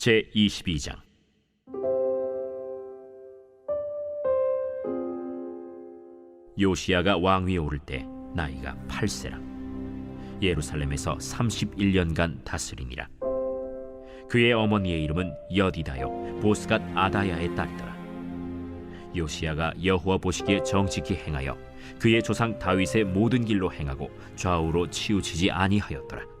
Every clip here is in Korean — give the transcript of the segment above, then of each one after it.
제 22장. 요시야가 왕위에 오를 때 나이가 8세라. 예루살렘에서 31년간 다스리니라. 그의 어머니의 이름은 여디다요 보스갓 아다야의 딸이더라. 요시야가 여호와 보시기에 정직히 행하여 그의 조상 다윗의 모든 길로 행하고 좌우로 치우치지 아니하였더라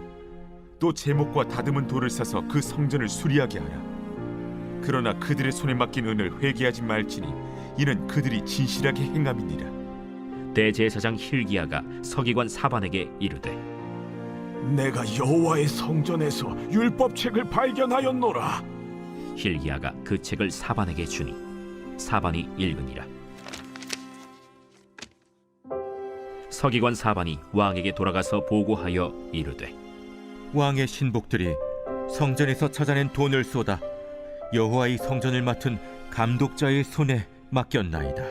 또 제목과 다듬은 돌을 사서 그 성전을 수리하게 하라. 그러나 그들의 손에 맡긴 은을 회개하지 말지니 이는 그들이 진실하게 행함이니라. 대제사장 힐기야가 서기관 사반에게 이르되 내가 여호와의 성전에서 율법책을 발견하였노라. 힐기야가 그 책을 사반에게 주니 사반이 읽으니라. 서기관 사반이 왕에게 돌아가서 보고하여 이르되 왕의 신복들이 성전에서 찾아낸 돈을 쏟아 여호와의 성전을 맡은 감독자의 손에 맡겼나이다.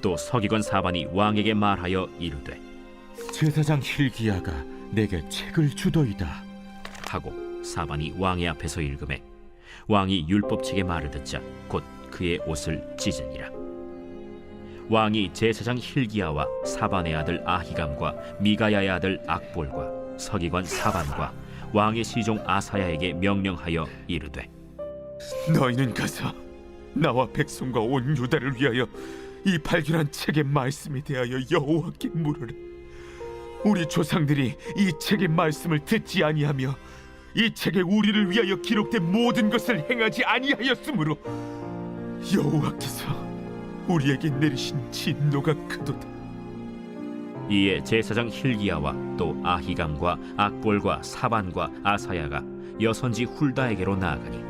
또 서기관 사반이 왕에게 말하여 이르되 제사장 힐기야가 내게 책을 주더이다. 하고 사반이 왕의 앞에서 읽음에 왕이 율법책의 말을 듣자 곧 그의 옷을 찢으니라 왕이 제사장 힐기야와 사반의 아들 아히감과 미가야의 아들 악볼과 서기관 사반과 왕의 시종 아사야에게 명령하여 이르되 너희는 가서 나와 백성과 온 유다를 위하여 이 발견한 책의 말씀에 대하여 여호와께 물으라. 우리 조상들이 이 책의 말씀을 듣지 아니하며 이 책에 우리를 위하여 기록된 모든 것을 행하지 아니하였으므로 여호와께서 우리에게 내리신 진노가 크도다. 이에 제사장 힐기야와 또 아히감과 악볼과 사반과 아사야가 여선지 훌다에게로 나아가니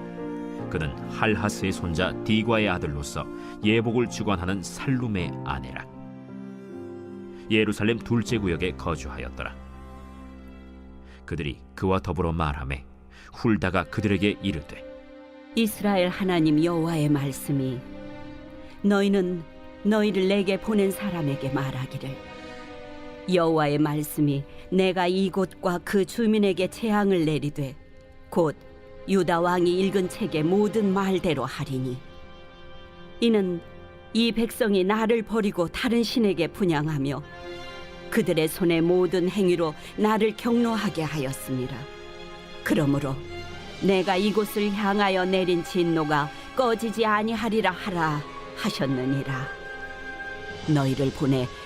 그는 할하스의 손자 디과의 아들로서 예복을 주관하는 살룸의 아내라. 예루살렘 둘째 구역에 거주하였더라. 그들이 그와 더불어 말하매 훌다가 그들에게 이르되 이스라엘 하나님 여호와의 말씀이 너희는 너희를 내게 보낸 사람에게 말하기를 여호와의 말씀이 내가 이곳과 그 주민에게 재앙을 내리되 곧 유다 왕이 읽은 책의 모든 말대로 하리니 이는 이 백성이 나를 버리고 다른 신에게 분양하며 그들의 손의 모든 행위로 나를 경노하게 하였습니다. 그러므로 내가 이곳을 향하여 내린 진노가 꺼지지 아니하리라 하라 하셨느니라. 너희를 보내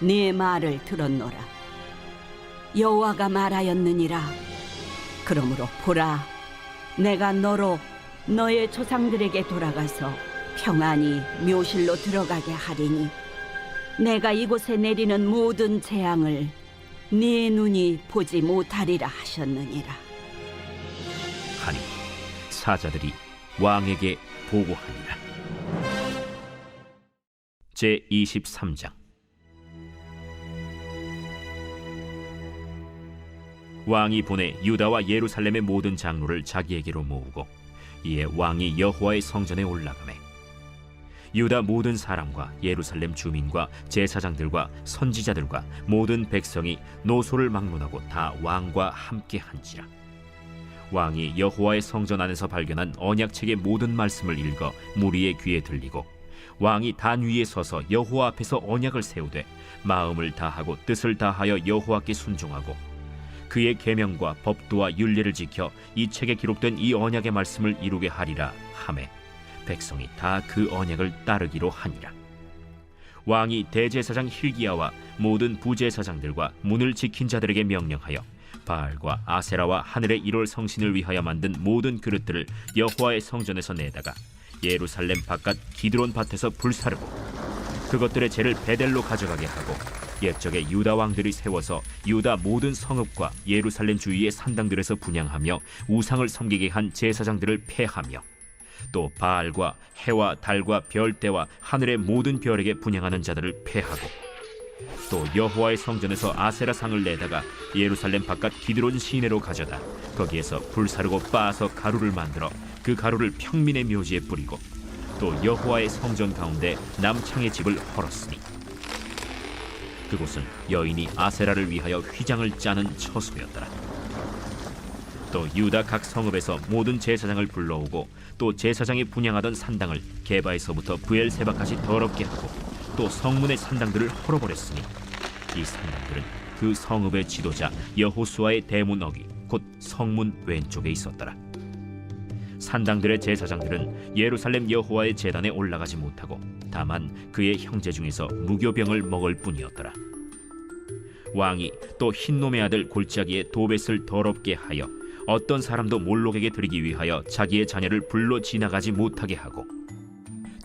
네 말을 들었노라. 여호와가 말하였느니라. 그러므로 보라 내가 너로 너의 조상들에게 돌아가서 평안히 묘실로 들어가게 하리니 내가 이곳에 내리는 모든 재앙을 네 눈이 보지 못하리라 하셨느니라. 하니 사자들이 왕에게 보고하니라. 제 23장 왕이 보내 유다와 예루살렘의 모든 장로를 자기에게로 모으고 이에 왕이 여호와의 성전에 올라가매 유다 모든 사람과 예루살렘 주민과 제사장들과 선지자들과 모든 백성이 노소를 막론하고 다 왕과 함께 한지라. 왕이 여호와의 성전 안에서 발견한 언약책의 모든 말씀을 읽어 무리의 귀에 들리고 왕이 단 위에 서서 여호와 앞에서 언약을 세우되 마음을 다하고 뜻을 다하여 여호와께 순종하고 그의 계명과 법도와 윤례를 지켜 이 책에 기록된 이 언약의 말씀을 이루게 하리라 하매 백성이 다 그 언약을 따르기로 하니라. 왕이 대제사장 힐기야와 모든 부제사장들과 문을 지킨 자들에게 명령하여 바알과 아세라와 하늘의 일월 성신을 위하여 만든 모든 그릇들을 여호와의 성전에서 내다가 예루살렘 바깥 기드론 밭에서 불사르고 그것들의 죄를 베델로 가져가게 하고 옛적에 유다 왕들이 세워서 유다 모든 성읍과 예루살렘 주위의 산당들에서 분양하며 우상을 섬기게 한 제사장들을 폐하며 또 바알과 해와 달과 별대와 하늘의 모든 별에게 분양하는 자들을 폐하고 또 여호와의 성전에서 아세라 상을 내다가 예루살렘 바깥 기드론 시내로 가져다 거기에서 불사르고 빻아서 가루를 만들어 그 가루를 평민의 묘지에 뿌리고 또 여호와의 성전 가운데 남창의 집을 헐었으니 그곳은 여인이 아세라를 위하여 휘장을 짜는 처소였더라. 또 유다 각 성읍에서 모든 제사장을 불러오고 또 제사장이 분양하던 산당을 게바에서부터 부엘세바까지 더럽게 하고 또 성문의 산당들을 헐어버렸으니 이 산당들은 그 성읍의 지도자 여호수아의 대문 어기 곧 성문 왼쪽에 있었더라. 산당들의 제사장들은 예루살렘 여호와의 제단에 올라가지 못하고 다만 그의 형제 중에서 무교병을 먹을 뿐이었더라. 왕이 또 흰놈의 아들 골짜기에 도벳을 더럽게 하여 어떤 사람도 몰록에게 드리기 위하여 자기의 자녀를 불로 지나가지 못하게 하고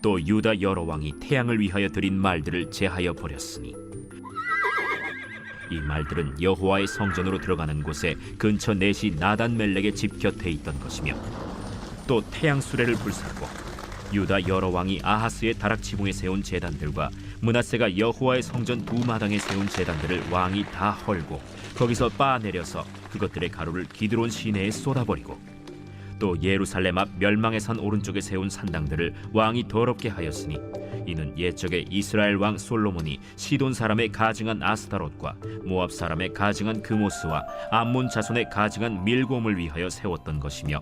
또 유다 여러 왕이 태양을 위하여 드린 말들을 제하여 버렸으니 이 말들은 여호와의 성전으로 들어가는 곳에 근처 넷이 나단 멜렉의 집 곁에 있던 것이며 또 태양 수레를 불사르고 유다 여러 왕이 아하스의 다락 지붕에 세운 제단들과 문하세가 여호와의 성전 두 마당에 세운 제단들을 왕이 다 헐고 거기서 빻아 내려서 그것들의 가루를 기드론 시내에 쏟아버리고 또 예루살렘 앞 멸망의 산 오른쪽에 세운 산당들을 왕이 더럽게 하였으니 이는 옛적에 이스라엘 왕 솔로몬이 시돈 사람의 가증한 아스타롯과 모압 사람의 가증한 그모스와 암몬 자손의 가증한 밀곰을 위하여 세웠던 것이며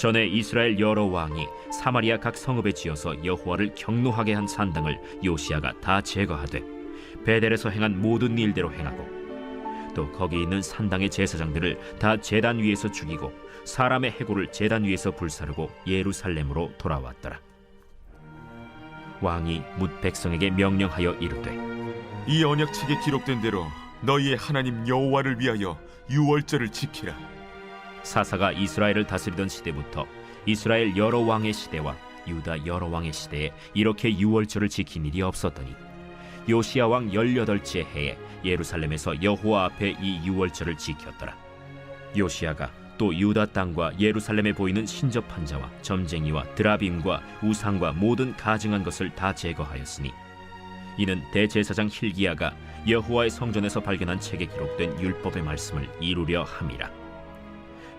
전에 이스라엘 여러 왕이 사마리아 각 성읍에 지어서 여호와를 경노하게 한 산당을 요시아가 다 제거하되 베델에서 행한 모든 일대로 행하고 또 거기 있는 산당의 제사장들을 다 제단 위에서 죽이고 사람의 해골을 제단 위에서 불사르고 예루살렘으로 돌아왔더라. 왕이 뭇 백성에게 명령하여 이르되 이 언약책에 기록된 대로 너희의 하나님 여호와를 위하여 유월절을 지키라. 사사가 이스라엘을 다스리던 시대부터 이스라엘 여러 왕의 시대와 유다 여러 왕의 시대에 이렇게 유월절을 지킨 일이 없었더니 요시야 왕 열여덟째 해에 예루살렘에서 여호와 앞에 이 유월절을 지켰더라. 요시야가 또 유다 땅과 예루살렘에 보이는 신접한 자와 점쟁이와 드라빔과 우상과 모든 가증한 것을 다 제거하였으니 이는 대제사장 힐기야가 여호와의 성전에서 발견한 책에 기록된 율법의 말씀을 이루려 함이라.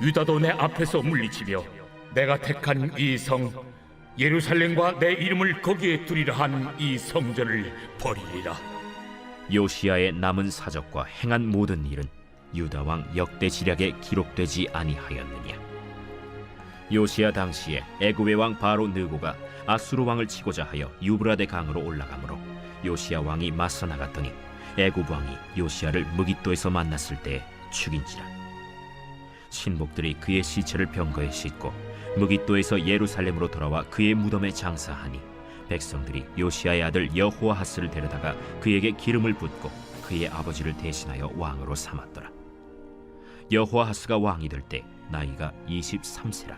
유다도 내 앞에서 물리치며 내가 택한 이 성 예루살렘과 내 이름을 거기에 두리라 한 이 성전을 버리리라. 요시아의 남은 사적과 행한 모든 일은 유다 왕 역대 지략에 기록되지 아니하였느냐? 요시야 당시에 애굽의 왕 바로 느고가 아수르 왕을 치고자 하여 유브라데 강으로 올라가므로 요시야 왕이 맞서 나갔더니 애굽 왕이 요시야를 무기또에서 만났을 때 죽인지라 신복들이 그의 시체를 병거에 싣고 무기또에서 예루살렘으로 돌아와 그의 무덤에 장사하니 백성들이 요시야의 아들 여호아하스를 데려다가 그에게 기름을 붓고 그의 아버지를 대신하여 왕으로 삼았더라. 여호아하스가 왕이 될 때 나이가 23세라.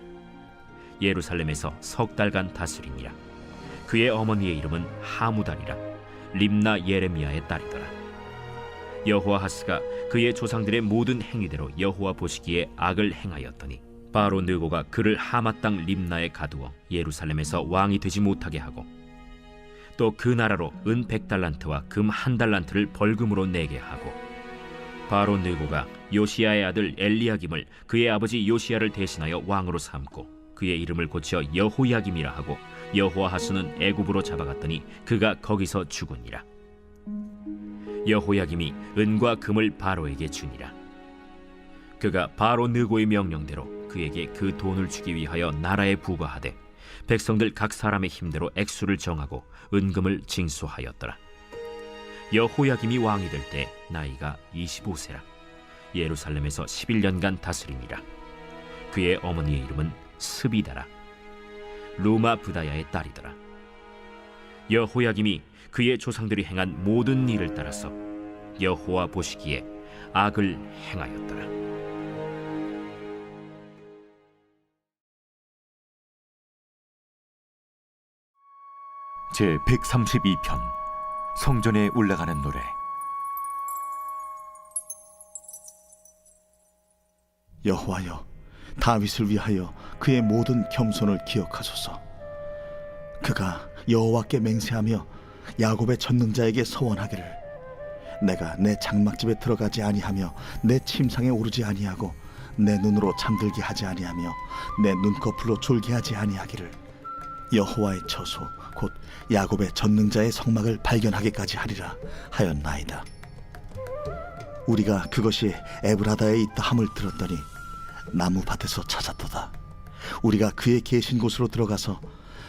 예루살렘에서 석 달간 다스리니라. 그의 어머니의 이름은 하무달이라. 림나 예레미야의 딸이더라 여호아하스가 그의 조상들의 모든 행위대로 여호와 보시기에 악을 행하였더니 바로 느고가 그를 하마 땅 림나에 가두어 예루살렘에서 왕이 되지 못하게 하고 또 그 나라로 은 백달란트와 금 한 달란트를 벌금으로 내게 하고 바로 느고가 요시야의 아들 엘리야김을 그의 아버지 요시야를 대신하여 왕으로 삼고 그의 이름을 고쳐 여호야김이라 하고 여호아하스는 애굽으로 잡아갔더니 그가 거기서 죽으니라 여호야김이 은과 금을 바로에게 주니라. 그가 바로 느고의 명령대로 그에게 그 돈을 주기 위하여 나라에 부과하되 백성들 각 사람의 힘대로 액수를 정하고 은금을 징수하였더라. 여호야김이 왕이 될 때 나이가 25세라. 예루살렘에서 11년간 다스리니라. 그의 어머니의 이름은 스비다라. 루마 부다야의 딸이더라 여호야김이 그의 조상들이 행한 모든 일을 따라서 여호와 보시기에 악을 행하였더라. 제 132편 성전에 올라가는 노래. 여호와여 다윗을 위하여 그의 모든 겸손을 기억하소서. 그가 여호와께 맹세하며 야곱의 전능자에게 서원하기를. 내가 내 장막집에 들어가지 아니하며 내 침상에 오르지 아니하고 내 눈으로 잠들게 하지 아니하며 내 눈꺼풀로 졸게 하지 아니하기를. 여호와의 처소 곧 야곱의 전능자의 성막을 발견하기까지 하리라 하였나이다. 우리가 그것이 에브라다에 있다 함을 들었더니 나무 밭에서 찾았도다. 우리가 그의 계신 곳으로 들어가서